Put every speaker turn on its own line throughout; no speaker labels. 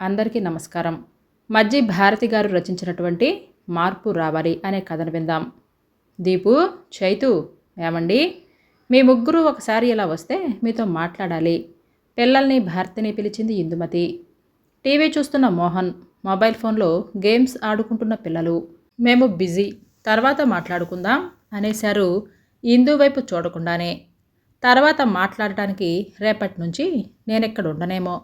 అందరికీ నమస్కారం. మజ్జి భారతి గారు రచించినటువంటి మార్పు రావాలి అనే కథను విందాం. దీపు చైతు ఏమండి? మీ ముగ్గురు ఒకసారి ఇలా వస్తే మీతో మాట్లాడాలి. పిల్లల్ని భారతిని పిలిచింది ఇందుమతి. టీవీ చూస్తున్న మోహన్ మొబైల్ ఫోన్లో గేమ్స్ ఆడుకుంటున్న పిల్లలు. మేము బిజీ తర్వాత మాట్లాడుకుందాం అనేశారు ఇందు వైపు చూడకుండానే. తర్వాత మాట్లాడటానికి రేపటి నుంచి నేనెక్కడ ఉండనేమో.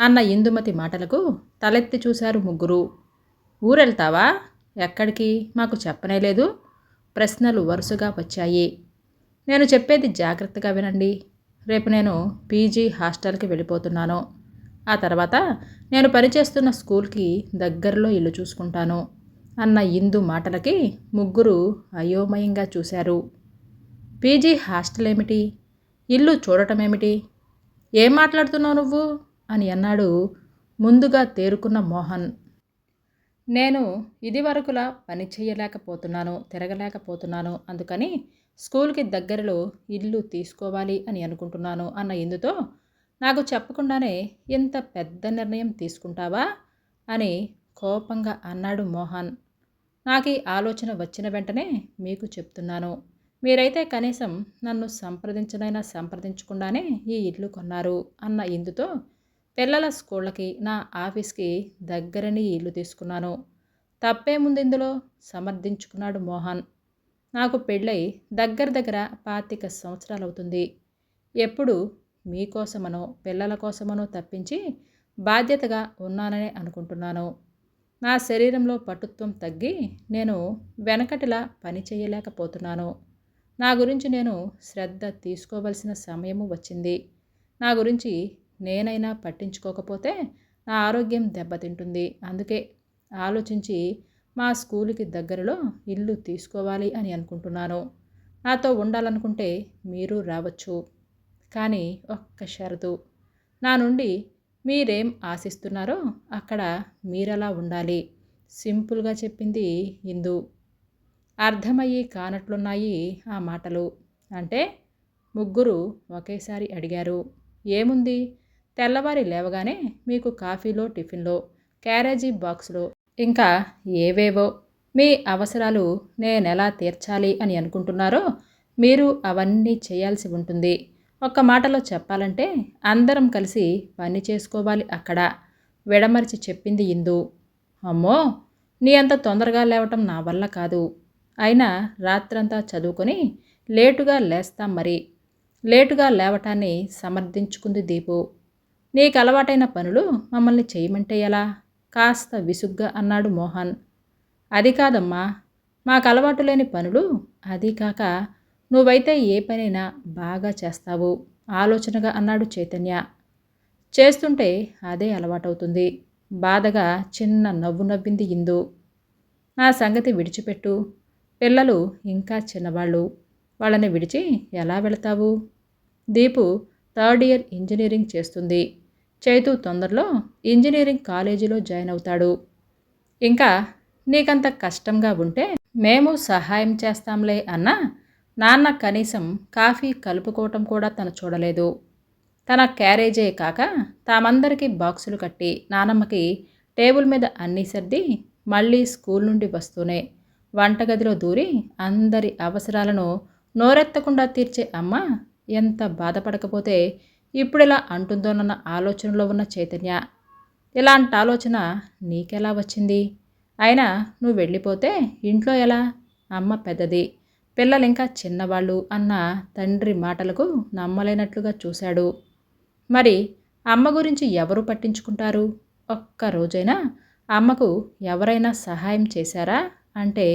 అన్న ఇందుమతి మాటలకు తలెత్తి చూశారు ముగ్గురు. ఊరెళ్తావా? ఎక్కడికి? మాకు చెప్పనేలేదు ప్రశ్నలు వరుసగా వచ్చాయి. నేను చెప్పేది జాగ్రత్తగా వినండి. రేపు నేను పీజీ హాస్టల్కి వెళ్ళిపోతున్నాను. ఆ తర్వాత నేను పనిచేస్తున్న స్కూల్కి దగ్గరలో ఇల్లు చూసుకుంటాను అన్న ఇందు మాటలకి ముగ్గురు అయోమయంగా చూశారు. పీజీ హాస్టల్ ఏమిటి ఇల్లు చూడటమేమిటి? ఏం మాట్లాడుతున్నావు నువ్వు? అని అన్నాడు ముందుగా తేరుకున్న మోహన్. నేను ఇదివరకులా పని చేయలేకపోతున్నాను తిరగలేకపోతున్నాను అందుకని స్కూల్కి దగ్గరలో ఇల్లు తీసుకోవాలి అని అనుకుంటున్నాను అన్న ఇందుతో నాకు చెప్పకుండానే ఇంత పెద్ద నిర్ణయం తీసుకుంటావా? అని కోపంగా అన్నాడు మోహన్. నాకు ఈ ఆలోచన వచ్చిన వెంటనే మీకు చెప్తున్నాను. మీరైతే కనీసం నన్ను సంప్రదించనైనా సంప్రదించకుండానే ఈ ఇల్లు కొన్నారు అన్న ఇందుతో పిల్లల స్కూళ్ళకి నా ఆఫీస్కి దగ్గరని ఇల్లు తీసుకున్నాను. తప్పేముంది ఇందులో సమర్థించుకున్నాడు మోహన్. నాకు పెళ్ళై దగ్గర దగ్గర పాతిక సంవత్సరాలు అవుతుంది ఎప్పుడు మీకోసమనో పిల్లల కోసమనో తప్పించి బాధ్యతగా ఉన్నాననే అనుకుంటున్నాను. నా శరీరంలో పటుత్వం తగ్గి నేను వెనకటిలా పని చేయలేకపోతున్నాను. నా గురించి నేను శ్రద్ధ తీసుకోవలసిన సమయము వచ్చింది. నా గురించి నేనైనా పట్టించుకోకపోతే నా ఆరోగ్యం దెబ్బతింటుంది. అందుకే ఆలోచించి మా స్కూల్కి దగ్గరలో ఇల్లు తీసుకోవాలి అని అనుకుంటున్నాను. నాతో ఉండాలనుకుంటే మీరు రావచ్చు. కానీ ఒక్క షరతు. నా నుండి మీరేం ఆశిస్తున్నారో అక్కడ మీరలా ఉండాలి. సింపుల్గా చెప్పింది ఇందు అర్థమయ్యి కానట్లున్నాయి ఆ మాటలు. అంటే ముగ్గురు ఒకేసారి అడిగారు. ఏముంది? తెల్లవారి లేవగానే మీకు కాఫీలో టిఫిన్లో క్యారేజీ బాక్స్లో ఇంకా ఏవేవో మీ అవసరాలు నేనెలా తీర్చాలి అని అనుకుంటున్నారో మీరు అవన్నీ చేయాల్సి ఉంటుంది. ఒక్క మాటలో చెప్పాలంటే అందరం కలిసి పని చేసుకోవాలి అక్కడ. విడమరిచి చెప్పింది ఇందు. అమ్మో! నీ అంత తొందరగా లేవటం నా వల్ల కాదు. అయినా రాత్రంతా చదువుకొని లేటుగా లేస్తాం మరి. లేటుగా లేవటాన్ని సమర్థించుకుంది దీపు. నీకు అలవాటైన పనులు మమ్మల్ని చేయమంటే ఎలా? కాస్త విసుగ్గా అన్నాడు మోహన్. అది కాదమ్మా మాకు అలవాటు లేని పనులు అది కాక నువ్వైతే ఏ పనైనా బాగా చేస్తావు ఆలోచనగా అన్నాడు చైతన్య. చేస్తుంటే అదే అలవాటవుతుంది. బాధగా చిన్న నవ్వు నవ్వింది ఇందు. నా సంగతి విడిచిపెట్టు. పిల్లలు ఇంకా చిన్నవాళ్ళు. వాళ్ళని విడిచి ఎలా వెళతావు? దీపు థర్డ్ ఇయర్ ఇంజనీరింగ్ చేస్తుంది. చైతు తొందరలో ఇంజనీరింగ్ కాలేజీలో జాయిన్ అవుతాడు. ఇంకా నీకంత కష్టంగా ఉంటే మేము సహాయం చేస్తాంలే అన్న నాన్న కనీసం కాఫీ కలుపుకోవటం కూడా తను చూడలేదు. తన క్యారేజే కాక తామందరికీ బాక్సులు కట్టి నానమ్మకి టేబుల్ మీద అన్నీ సర్ది మళ్ళీ స్కూల్ నుండి వస్తూనే వంటగదిలో దూరి అందరి అవసరాలను నోరెత్తకుండా తీర్చే అమ్మ ఎంత బాధపడకపోతే ఇప్పుడు ఇలా అంటుందోనన్న ఆలోచనలో ఉన్న చైతన్య. ఇలాంటి ఆలోచన నీకెలా వచ్చింది? అయినా నువ్వు వెళ్ళిపోతే ఇంట్లో ఎలా? అమ్మ పెద్దది పిల్లలు ఇంకా చిన్నవాళ్ళు అన్న తండ్రి మాటలకు నమ్మలేనట్లుగా చూశాడు. మరి అమ్మ గురించి ఎవరు పట్టించుకుంటారు? ఒక్క రోజైనా అమ్మకు ఎవరైనా సహాయం చేశారా? అంటే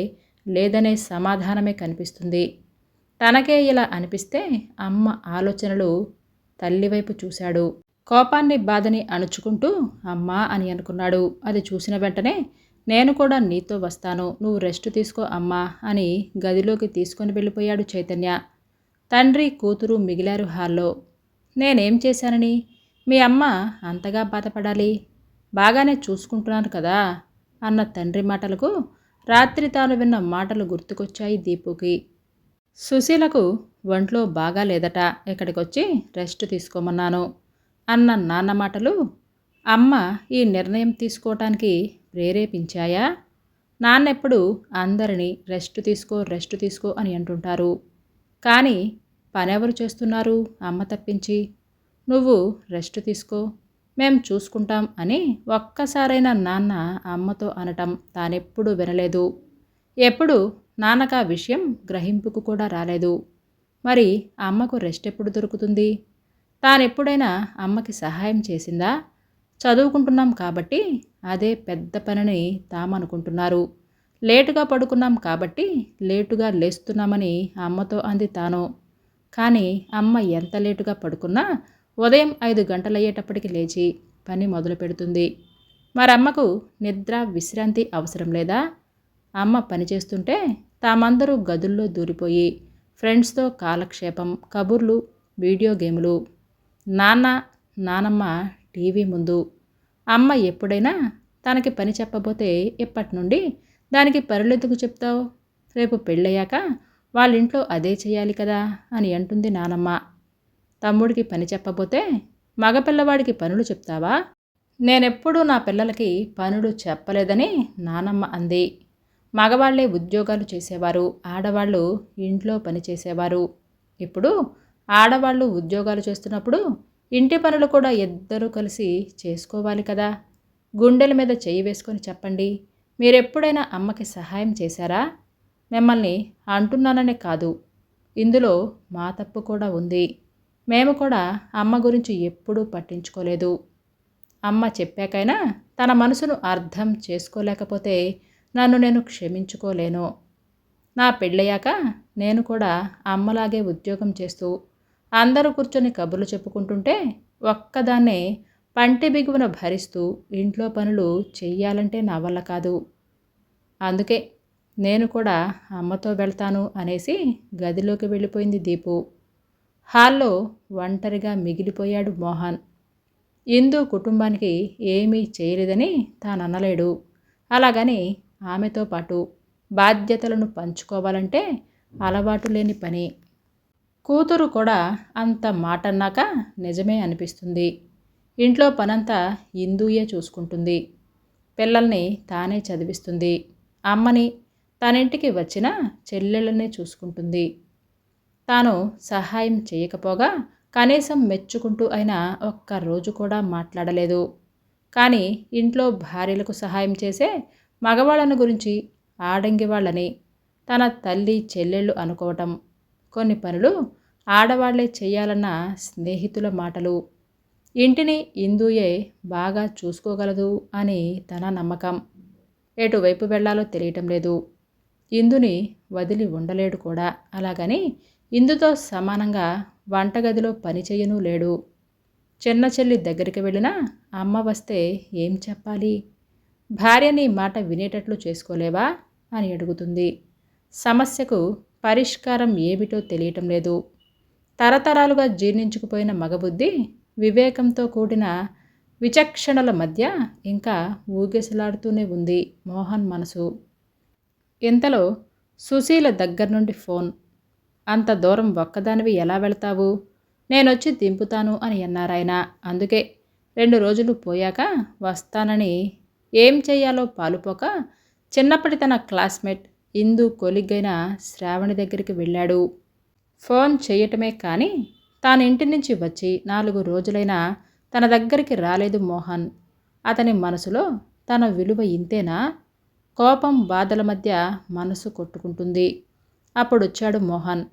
లేదనే సమాధానమే కనిపిస్తుంది. తనకే ఇలా అనిపిస్తే అమ్మ ఆలోచనలు తల్లివైపు చూశాడు. కోపాన్ని బాధని అణుచుకుంటూ అమ్మా అని అనుకున్నాడు. అది చూసిన వెంటనే నేను కూడా నీతో వస్తాను. నువ్వు రెస్ట్ తీసుకో అమ్మా అని గదిలోకి తీసుకొని వెళ్ళిపోయాడు చైతన్య. తండ్రి కూతురు మిగిలారు హాల్లో. నేనేం చేశానని? మీ అమ్మ అంతగా బాధపడాలి. బాగానే చూసుకుంటున్నాను కదా అన్న తండ్రి మాటలకు రాత్రి తాను విన్న మాటలు గుర్తుకొచ్చాయి దీపుకి. సుశీలకు ఒంట్లో బాగా లేదట. ఇక్కడికొచ్చి రెస్ట్ తీసుకోమన్నాను. అన్న నాన్న మాటలు అమ్మ ఈ నిర్ణయం తీసుకోవటానికి ప్రేరేపించాయా? నాన్నెప్పుడు అందరినీ రెస్ట్ తీసుకో రెస్ట్ తీసుకో అని అంటుంటారు. కానీ పనెవరు చేస్తున్నారు? అమ్మ తప్పించి. నువ్వు రెస్ట్ తీసుకో మేం చూసుకుంటాం అని ఒక్కసారైనా నాన్న అమ్మతో అనటం తానెప్పుడు వినలేదు. ఎప్పుడు నాన్నకు ఆ విషయం గ్రహింపుకు కూడా రాలేదు. మరి అమ్మకు రెస్ట్ ఎప్పుడు దొరుకుతుంది? తానెప్పుడైనా అమ్మకి సహాయం చేసిందా? చదువుకుంటున్నాం కాబట్టి అదే పెద్ద పనిని తామనుకుంటున్నారు. లేటుగా పడుకున్నాం కాబట్టి లేటుగా లేస్తున్నామని అమ్మతో అంది తాను. కానీ అమ్మ ఎంత లేటుగా పడుకున్నా ఉదయం ఐదు గంటలయ్యేటప్పటికి లేచి పని మొదలు పెడుతుంది మరమ్మకు నిద్ర విశ్రాంతి అవసరం లేదా? అమ్మ పనిచేస్తుంటే తామందరూ గదుల్లో దూరిపోయి ఫ్రెండ్స్తో కాలక్షేపం కబుర్లు వీడియో గేములు. నాన్న నానమ్మ టీవీ ముందు. అమ్మ ఎప్పుడైనా తనకి పని చెప్పబోతే ఇప్పటి నుండి దానికి పరులెందుకు చెప్తావు? రేపు పెళ్ళయ్యాక వాళ్ళ ఇంట్లో అదే చేయాలి కదా అని అంటుంది నానమ్మ. తమ్ముడికి పని చెప్పబోతే మగపిల్లవాడికి పనులు చెప్తావా? నేనెప్పుడూ నా పిల్లలకి పనులు చెప్పలేదని నానమ్మ అంది. మగవాళ్ళే ఉద్యోగాలు చేసేవారు ఆడవాళ్ళు ఇంట్లో పని చేసేవారు. ఇప్పుడు ఆడవాళ్ళు ఉద్యోగాలు చేస్తున్నప్పుడు ఇంటి పనులు కూడా ఇద్దరూ కలిసి చేసుకోవాలి కదా. గుండెల మీద చేయి వేసుకొని చెప్పండి మీరెప్పుడైనా అమ్మకి సహాయం చేశారా? మిమ్మల్ని అంటున్నాననే కాదు ఇందులో మా తప్పు కూడా ఉంది. మేము కూడా అమ్మ గురించి ఎప్పుడూ పట్టించుకోలేదు. అమ్మ చెప్పాకైనా తన మనసును అర్థం చేసుకోలేకపోతే నన్ను నేను క్షమించుకోలేను. నా పెళ్ళయ్యాక నేను కూడా అమ్మలాగే ఉద్యోగం చేస్తూ అందరూ కూర్చొని కబుర్లు చెప్పుకుంటుంటే ఒక్కదాన్నే పంటి బిగువన భరిస్తూ ఇంట్లో పనులు చెయ్యాలంటే నా వల్ల కాదు. అందుకే నేను కూడా అమ్మతో వెళ్తాను అనేసి గదిలోకి వెళ్ళిపోయింది దీపు. హాల్లో ఒంటరిగా మిగిలిపోయాడు మోహన్. ఇందు కుటుంబానికి ఏమీ చేయలేదని తాను అనలేడు అలాగని ఆమెతో పాటు బాధ్యతలను పంచుకోవాలంటే అలవాటు లేని పని. కూతురు కూడా అంత మాటన్నాక నిజమే అనిపిస్తుంది. ఇంట్లో పనంతా హిందూయే చూసుకుంటుంది. పిల్లల్ని తానే చదివిస్తుంది. అమ్మని తనింటికి వచ్చిన చెల్లెళ్ళనే చూసుకుంటుంది. తాను సహాయం చేయకపోగా కనీసం మెచ్చుకుంటూ అయినా ఒక్క రోజు కూడా మాట్లాడలేదు. కానీ ఇంట్లో భార్యలకు సహాయం చేసే మగవాళ్ళను గురించి ఆడంగి వాళ్ళని తన తల్లి చెల్లెళ్ళు అనుకోవటం. కొన్ని పనులు ఆడవాళ్ళే చేయాలన్న స్నేహితుల మాటలు. ఇంటిని ఇందుయే బాగా చూసుకోగలదు అని తన నమ్మకం. ఎటువైపు వెళ్ళాలో తెలియటం లేదు. ఇందుని వదిలి ఉండలేడు కూడా. అలాగని ఇందుతో సమానంగా వంటగదిలో పనిచేయనూ లేడు. చిన్న చెల్లి దగ్గరికి వెళ్ళినా అమ్మ వస్తే ఏం చెప్పాలి? భార్యని మాట వినేటట్లు చేసుకోలేవా? అని అడుగుతుంది. సమస్యకు పరిష్కారం ఏమిటో తెలియటం లేదు. తరతరాలుగా జీర్ణించుకుపోయిన మగబుద్ధి వివేకంతో కూడిన విచక్షణల మధ్య ఇంకా ఊగెసలాడుతూనే ఉంది మోహన్ మనసు. ఇంతలో సుశీల దగ్గర నుండి ఫోన్. అంత దూరం ఒక్కదానివి ఎలా వెళ్తావు? నేనొచ్చి దింపుతాను అని అన్నారాయన. అందుకే రెండు రోజులు పోయాక వస్తానని ఏం చేయాలో పాలుపోక చిన్నప్పటి తన క్లాస్మేట్ ఇందు కొలిగ్గైన శ్రావణి దగ్గరికి వెళ్ళాడు. ఫోన్ చేయటమే కానీ తాను ఇంటి నుంచి వచ్చి నాలుగు రోజులైనా తన దగ్గరికి రాలేదు మోహన్. అతని మనసులో తన విలువ ఇంతేనా? కోపం బాధల మధ్య మనసు కొట్టుకుంటుంది. అప్పుడొచ్చాడు మోహన్.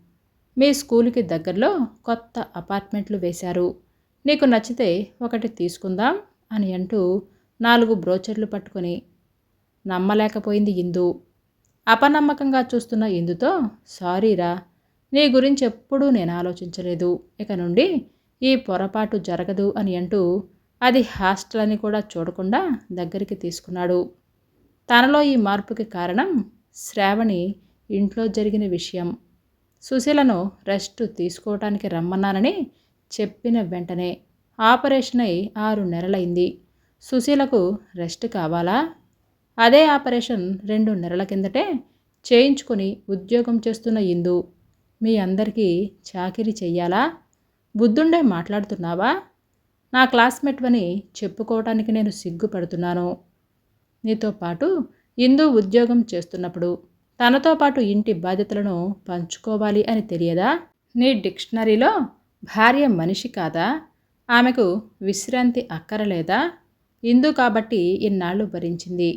మీ స్కూల్కి దగ్గరలో కొత్త అపార్ట్మెంట్లు వేశారు. నీకు నచ్చితే ఒకటి తీసుకుందాం అని అంటూ నాలుగు బ్రోచర్లు పట్టుకొని నమ్మలేకపోయింది ఇందు. అపనమ్మకంగా చూస్తున్న ఇందుతో సారీరా నీ గురించి ఎప్పుడూ నేను ఆలోచించలేదు. ఇక నుండి ఈ పొరపాటు జరగదు అని అంటూ అది హాస్టల్ అని కూడా చూడకుండా దగ్గరికి తీసుకున్నాడు. తనలో ఈ మార్పుకి కారణం శ్రావణి ఇంట్లో జరిగిన విషయం. సుశీలను రెస్ట్ తీసుకోవటానికి రమ్మన్నానని చెప్పిన వెంటనే ఆపరేషన్ అయి ఆరు నెలలైంది. సుశీలకు రెస్ట్ కావాలా? అదే ఆపరేషన్ రెండు నెలల కిందటే చేయించుకొని ఉద్యోగం చేస్తున్న ఇందు. మీ అందరికీ చాకిరీ చెయ్యాలా? బుద్ధుండే మాట్లాడుతున్నావా? నా క్లాస్మేట్ అని చెప్పుకోవటానికి నేను సిగ్గుపడుతున్నాను. నీతో పాటు ఇందు ఉద్యోగం చేస్తున్నప్పుడు తనతో పాటు ఇంటి బాధ్యతలను పంచుకోవాలి అని తెలియదా? నీ డిక్షనరీలో భార్య మనిషి కాదా? ఆమెకు విశ్రాంతి అక్కరలేదా? ఇందు కాబట్టి ఇన్నాళ్ళు భరించింది.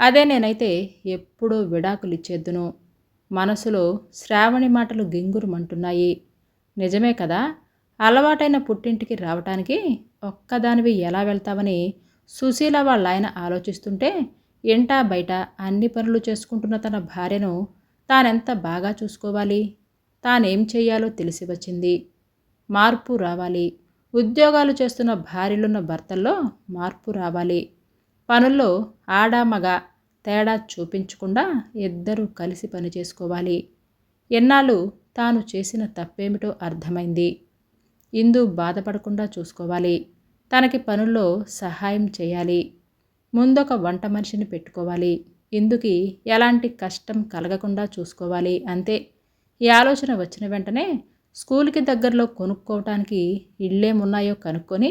అదే నేనైతే ఎప్పుడూ విడాకులిచ్చేద్దును మనసులో శ్రావణి మాటలు గింగురుమంటున్నాయి. నిజమే కదా? అలవాటైన పుట్టింటికి రావటానికి ఒక్కదానివి ఎలా వెళ్తావని సుశీల వాళ్ళ ఆయన ఆలోచిస్తుంటే ఇంటా బయట అన్ని పనులు చేసుకుంటున్న తన భార్యను తానెంత బాగా చూసుకోవాలి? తానేం చేయాలో తెలిసి వచ్చింది. మార్పు రావాలి. ఉద్యోగాలు చేస్తున్న భార్యలున్న భర్తల్లో మార్పు రావాలి. పనుల్లో ఆడామగ తేడా చూపించకుండా ఇద్దరూ కలిసి పని చేసుకోవాలి. ఎన్నాళ్ళు తాను చేసిన తప్పేమిటో అర్థమైంది. ఇందు బాధపడకుండా చూసుకోవాలి. తనకి పనుల్లో సహాయం చేయాలి. ముందొక వంట మనిషిని పెట్టుకోవాలి. ఇందుకి ఎలాంటి కష్టం కలగకుండా చూసుకోవాలి అంతే. ఈ ఆలోచన వచ్చిన వెంటనే స్కూల్కి దగ్గరలో కొనుక్కోవటానికి ఇళ్ళేమున్నాయో కనుక్కొని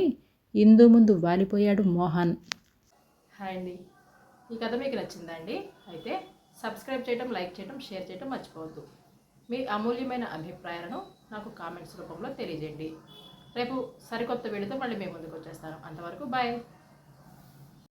ఇందు ముందు వాలిపోయాడు మోహన్. హాయ్ అండి. ఈ కథ మీకు నచ్చిందా అండి? అయితే సబ్స్క్రైబ్ చేయడం లైక్ చేయడం షేర్ చేయడం మర్చిపోవద్దు. మీ అమూల్యమైన అభిప్రాయాలను నాకు కామెంట్స్ రూపంలో తెలియజేయండి. రేపు సరికొత్త వీడియోతో మళ్ళీ మేము ముందుకు వచ్చేస్తాను. అంతవరకు బాయ్.